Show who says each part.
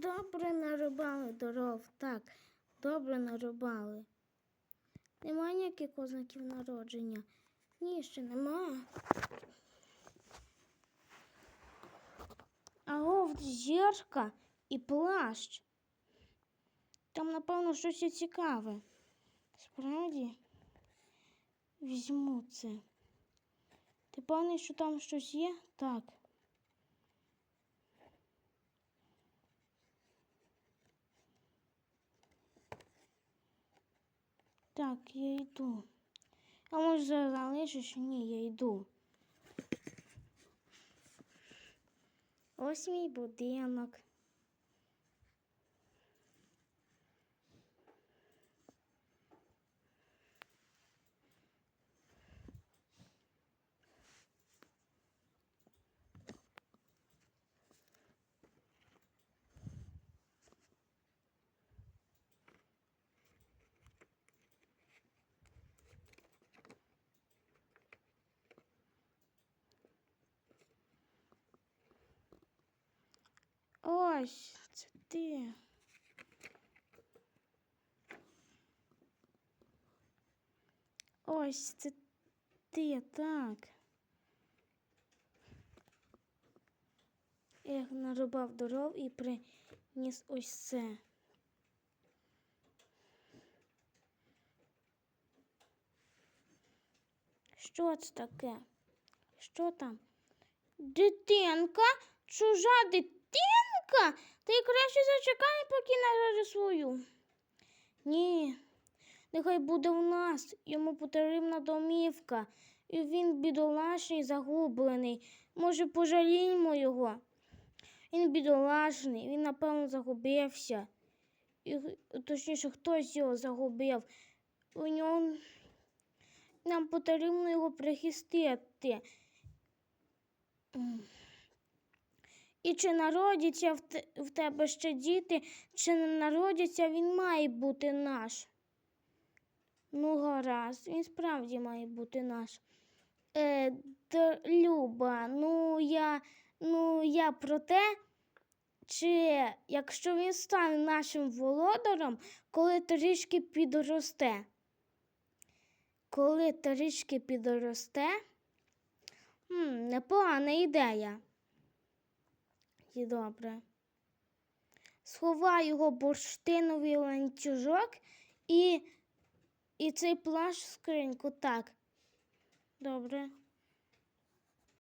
Speaker 1: добре нарубали дров. Так, добре нарубали. Немає ніяких ознаків народження. Ні, ще нема. А от зірка і плащ. Там, напевно, щось цікаве. Справді візьму це. Ти певний, що там щось є? Так. Так, я йду. А може залишиш? Ні, я йду. Ось мій будинок. Ось, це ти. Ось це ти, так. Я нарубав дров і приніс ось це. Що це таке? Що там? Дитинка? Чужа дитинка? Ти краще зачекай, поки народи свою. Ні, нехай буде у нас. Йому потрібна домівка. І він бідолашний, загублений. Може, пожаліємо його. Він бідолашний, він, напевно, загубився. І, точніше, хтось його загубив. У нього нам потрібно його прихистити. І чи народяться в, те- в тебе ще діти, чи не народяться, він має бути наш. Ну, гаразд, він справді має бути наш. Е, Д- Люба, ну я, ну я про те, чи якщо він стане нашим володарем, коли трішки підросте. Коли трішки підросте, м, непогана ідея. І добре. Сховай його бурштиновий ланцюжок і, і цей плащ в скриньку. Так. Добре.